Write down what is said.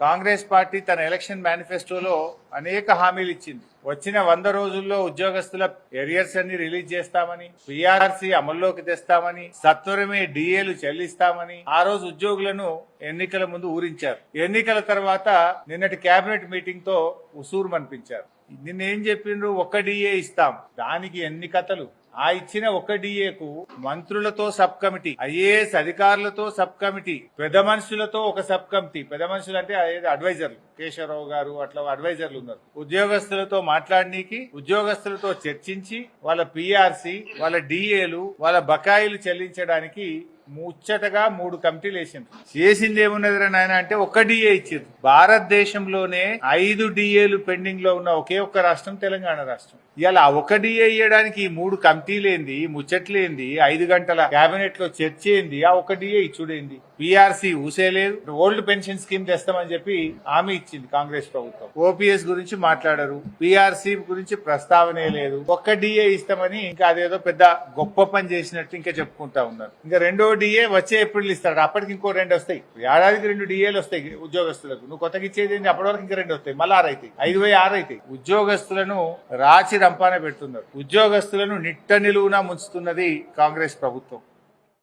Congress party తన election మేనిఫెస్టోలో అనేక హామీలు ఇచ్చింది. వచ్చిన వంద రోజుల్లో ఉద్యోగస్తుల ఎరియర్స్ అన్ని రిలీజ్ చేస్తామని పిఆర్సీ అమల్లోకి తెస్తామని సత్వరమే డిఏలు చెల్లిస్తామని ఆ రోజు ఉద్యోగులను ఎన్నికల ముందు ఊరించారు. ఎన్నికల తర్వాత నిన్నటి కేబినెట్ మీటింగ్తో ఉసూరు అనిపించారు నిన్న ఏం చెప్పిండ్రు? ఒక్క డిఏ ఇస్తాం. దానికి ఎన్ని కథలు? ఆ ఇచ్చిన ఒక డిఏకు మంత్రులతో సబ్ కమిటీ ఐఏఎస్ అధికారులతో సబ్ కమిటీ పెద్ద మనుషులతో ఒక సబ్ కమిటీ. పెద్ద మనుషులు అంటే అడ్వైజర్లు. కేశవరావు గారు అట్లా అడ్వైజర్లు ఉన్నారు. ఉద్యోగస్తులతో మాట్లాడనీకి ఉద్యోగస్తులతో చర్చించి వాళ్ళ పిఆర్సి వాళ్ళ డిఏలు వాళ్ళ బకాయిలు చెల్లించడానికి ముచ్చటగా మూడు కమిటీలు వేసిండ్రు. చేసింది ఏమున్నదిరా నాయన అంటే ఒక్క డిఏ ఇచ్చిండ్రు. భారతదేశంలోనే ఐదు డిఏలు పెండింగ్లో ఉన్న ఒకే ఒక్క రాష్ట్రం తెలంగాణ రాష్ట్రం. ఇలా ఒక డిఏ ఇయ్యడానికి ఈ మూడు కమిటీలేంది ముచ్చట్లేంది ఐదు గంటల కేబినెట్లో చర్చ ఏంది ఆ ఒక డిఏ ఇచ్చుడేంది? పిఆర్సీ ఊసేలేదు ఓల్డ్ పెన్షన్ స్కీమ్ తెస్తామని చెప్పి హామీ ఇచ్చింది కాంగ్రెస్ ప్రభుత్వం. ఓపీఎస్ గురించి మాట్లాడరు పిఆర్సీ గురించి ప్రస్తావనే లేదు. ఒక్క డిఏ ఇస్తామని ఇంకా అదేదో పెద్ద గొప్ప పని చేసినట్టు ఇంకా చెప్పుకుంటా ఉన్నారు. ఇంకా రెండో డిఏ వచ్చే ఏప్రిల్ ఇస్తాడు. అప్పటికి ఇంకో రెండు వస్తాయి. ఏడాదికి రెండు డిఏలు వస్తాయి ఉద్యోగస్తులకు. నువ్వు కొత్తగా ఇచ్చేది ఏంటి అప్పటి వరకు ఇంకా రెండు వస్తాయి. మళ్ళీ ఆరు అవుతాయి. ఐదు పోయి ఆరు అవుతాయి. ఉద్యోగస్తులను రాచి రంపాన పెడుతున్నారు. ఉద్యోగస్తులను నిట్ట నిలువున ముంచుతున్నది కాంగ్రెస్ ప్రభుత్వం.